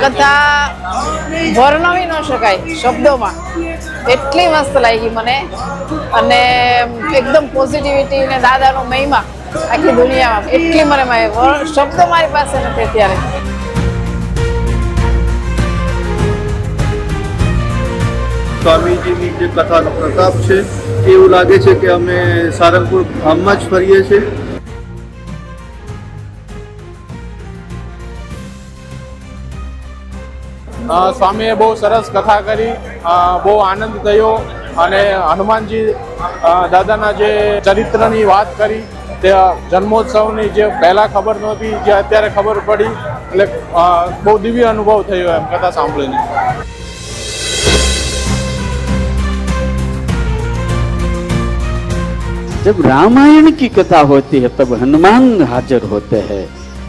કથા વર્ણવી ન શકાય શબ્દોમાં. એટલી મસ્ત લાગી મને. અને એકદમ પોઝિટિવિટી ને દાદાનો મહિમા આખી દુનિયામાં. એટલી મને શબ્દો મારી પાસે નથી અત્યારે. સ્વામીજીની જે કથાનો પ્રતાપ છે, એવું લાગે છે કે અમે સારંગપુર ધામમાં જ ફરીએ છીએ. સ્વામીએ બહુ સરસ કથા કરી અ, બહુ આનંદ થયો અને હનુમાનજી અ, દાદાના જે ચરિત્રની વાત કરી તે જન્મોત્સવની જે પહેલા ખબર નહોતી જે અત્યારે ખબર પડી એટલે અ, બહુ દિવ્ય અનુભવ થયો એમ કથા સાંભળીને जब रामायण की कथा होती है तब हनुमान हाजिर होते हैं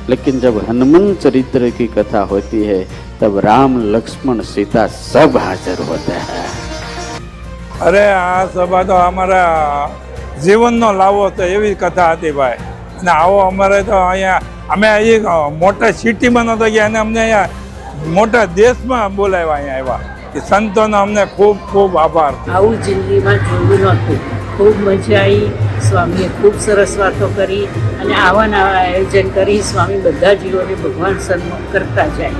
लेकिन जब हनुमान चरित्र की कथा होती है तब राम लक्ष्मण सीता सब हाजिर होते हैं અરે આ સભા તો અમારા જીવનનો લાવો તો એવી કથા હતી ભાઈ અને આવો અમારે તો અહીંયા અમે અહીં મોટા સિટીમાં નતો ગયા અને અમને અહીંયા મોટા દેશમાં બોલાવ્યા અહીંયા આવ્યા એ સંતોનો અમને ખૂબ ખૂબ આભાર. આવું જિંદગીમાં જોયું નહોતું. ખૂબ મજા આવી. સ્વામીએ ખૂબ સરસ વાતો કરી અને આવા નવા આયોજન કરી સ્વામી બધા જીવોને ભગવાન સન્મુખ કરતા જાય.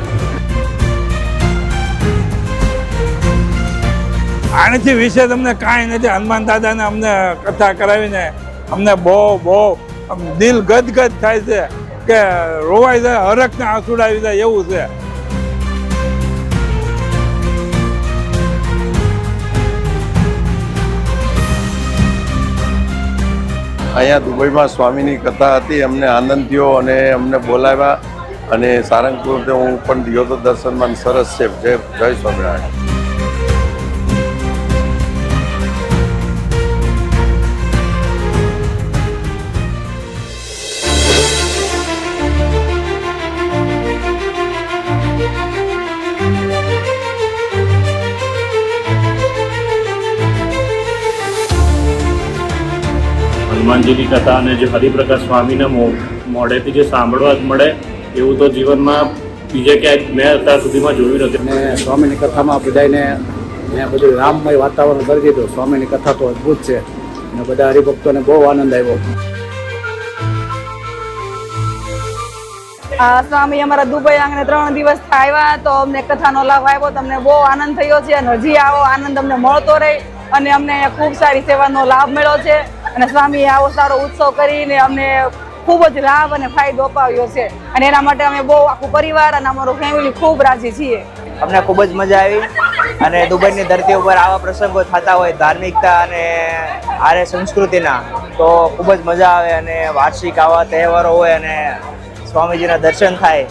આનાથી વિશે તમને કાંઈ નથી. હનુમાન દાદાને અમને કથા કરાવીને અમને બહુ બહુ દિલ ગદગદ થાય છે કે રોવાઈ જાય હરખને આંસુડાવી જાય એવું છે. અહીંયા દુબઈમાં સ્વામીની કથા હતી, અમને આનંદ થયો અને અમને બોલાવ્યા. અને સારંગપુર હું પણ ગયો તો દર્શનમાં સરસ છે. જય જય સ્વામિનારાયણ. હનુમાનજીની કથા અને જે હરિપ્રકાશ સ્વામીના મો- મોઢેથી જે સાંભળવા જ મળે એવું તો જીવનમાં બીજે ક્યાંય મેં અત્યાર સુધીમાં જોયું નથી. અને સ્વામીની કથામાં બધાને મેં બધું રામમય વાતાવરણ કરી દીધું. સ્વામીની કથા તો અદ્ભુત છે. અને બધા હરિભક્તોને બહુ આનંદ આવ્યો. આ સ્વામી અમારા દુબઈ આંગણે ત્રણ દિવસ આવ્યા તો અમને કથાનો લાભ આવ્યો તમને બહુ આનંદ થયો છે અને હજી આવો આનંદ અમને મળતો રહે. અને અમને ખૂબ સારી સેવાનો લાભ મળ્યો છે. અને સ્વામીએ આવો સારો ઉત્સવ કરીને અમને ખૂબ જ લાભ અને ફાયદો અપાવ્યો છે. અને એના માટે અમે બહુ આખું પરિવાર અને અમારું ફેમિલી ખૂબ રાજી છીએ. અમને ખૂબ જ મજા આવી અને દુબઈની ધરતી ઉપર આવા પ્રસંગો થતા હોય ધાર્મિકતા અને આર્ય સંસ્કૃતિના, તો ખૂબ જ મજા આવે અને વાર્ષિક આવા તહેવારો હોય અને સ્વામીજીના દર્શન થાય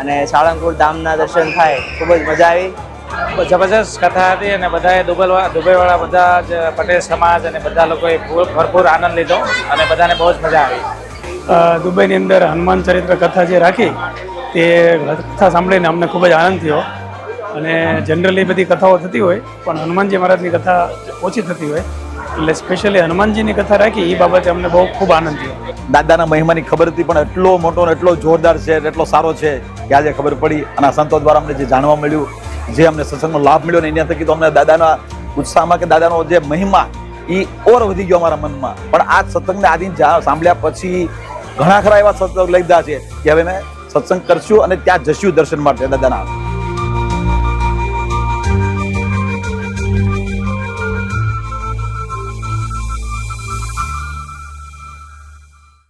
અને સાળંગપુર ધામના દર્શન થાય, ખૂબ જ મજા આવી. જબરજસ્ત કથા હતી અને બધાએ દુબઈવાળા દુબઈવાળા બધા જ પટેલ સમાજ અને બધા લોકોએ ભરપૂર આનંદ લીધો અને બધાને બહુ જ મજા આવી. દુબઈની અંદર હનુમાન ચરિત્ર કથા જે રાખી તે કથા સાંભળીને અમને ખૂબ જ આનંદ થયો. અને જનરલી બધી કથાઓ થતી હોય પણ હનુમાનજી મહારાજની કથા ઓછી થતી હોય. એટલે સ્પેશિયલી હનુમાનજીની કથા રાખી એ બાબતે અમને બહુ ખૂબ આનંદ થયો. દાદાના મહિમાની ખબર હતી પણ એટલો મોટો ને એટલો જોરદાર છે એટલો સારો છે કે આજે ખબર પડી અને આ સંતો દ્વારા અમને જે જાણવા મળ્યું જે અમને સત્સંગનો લાભ મળ્યો ને એના અંદર કીધું અમને દાદાના ઉત્સાહમાં કે દાદાનો જે મહિમા એ ઓર વધી ગયો અમારા મનમાં. પણ આ સત્સંગને આધીન સાંભળ્યા પછી ઘણા ખરા એવા સત્સંગ લીધા છે કે હવે મેં સત્સંગ કરશું અને ત્યાં જશું દર્શન માટે દાદાના.